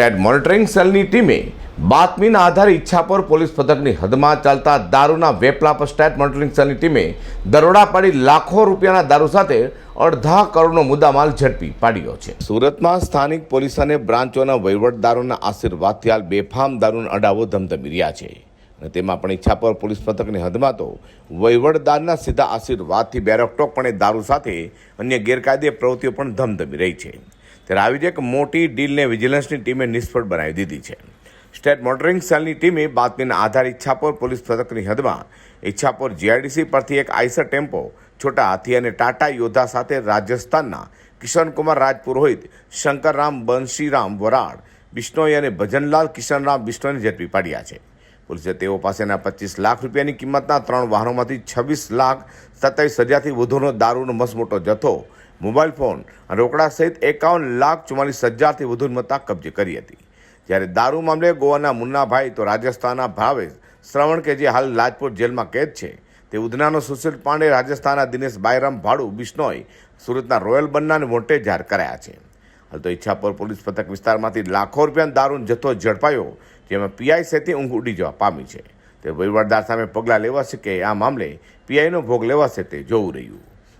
State monitoring સેલની ટીમે બાતમીના આધારે ઈચ્છાપોર પોલીસ પથકની હદમાં ચાલતા દારૂના વેપલા પર સ્ટેટ મોનિટરિંગ સેલની ટીમે દરોડા પાડી લાખો રૂપિયાના દારૂ સાથે અડધા કરોડનો મુદ્દામાલ ઝડપી પાડ્યો છે. સુરતમાં સ્થાનિક પોલીસ અને બ્રાન્ચોના વહીવટદારોના આશીર્વાદથી હાલ બેફામ દારૂના અડાવો ધમધમી રહ્યા છે. અને તેમાં પણ ઈચ્છાપોર પોલીસ પથકની હદમાં તો વહીવટદારના સીધા આશીર્વાદથી બેરોકટોકપણે દારૂ સાથે અન્ય ગેરકાયદે પ્રવૃત્તિઓ પણ ધમધમી રહી છે. ત્યારે આવી જ એક મોટી ડીલને વિજિલન્સની ટીમે નિષ્ફળ બનાવી દીધી છે. સ્ટેટ મોટરિંગ સેલની ટીમે બાતમીના આધારે ઈચ્છાપોર પોલીસ પથકની હદમાં ઈચ્છાપોર જીઆઈડીસી પરથી એક આઈસર ટેમ્પો, છોટા હાથી અને ટાટા યોદ્ધા સાથે રાજસ્થાનના કિશનકુમાર રાજપુરોહિત, શંકરરામ, બંશીરામ વરાળ, બિશ્નોઈ અને ભજનલાલ કિશનરામ બિશ્નોઈને ઝડપી પાડ્યા છે. પોલીસે તેઓ પાસેના પચીસ લાખ રૂપિયાની કિંમતના ત્રણ વાહનોમાંથી છવ્વીસ લાખ સત્તાવીસ હજારથી વધુનો દારૂનો મસમોટો જથ્થો મોબાઈલ ફોન અને રોકડા સહિત એકાવન લાખ ચુમ્માલીસ હજારથી વધુ મત્તા કબજે કરી હતી. જ્યારે દારૂ મામલે ગોવાના મુન્નાભાઈ, તો રાજસ્થાનના ભાવેશ શ્રવણ કે જે હાલ લાજપોર જેલમાં કેદ છે, તે ઉધનાનો સુશીલ પાંડે રાજસ્થાનના દિનેશ બાયરામ ભાડુ, બિશ્નોઈ, સુરતના રોયલ બન્નાને મોટે જાહેર કરાયા છે. હાલ તો ઈચ્છાપુર પોલીસ પથક વિસ્તારમાંથી લાખો રૂપિયાનો દારૂનો જથ્થો ઝડપાયો, જેમાં પીઆઈ સેથી ઊંઘ ઉડી જવા પામી છે. તે વહીવટદાર સામે પગલાં લેવાશે કે આ મામલે પીઆઈનો ભોગ લેવાશે તે જોવું રહ્યું.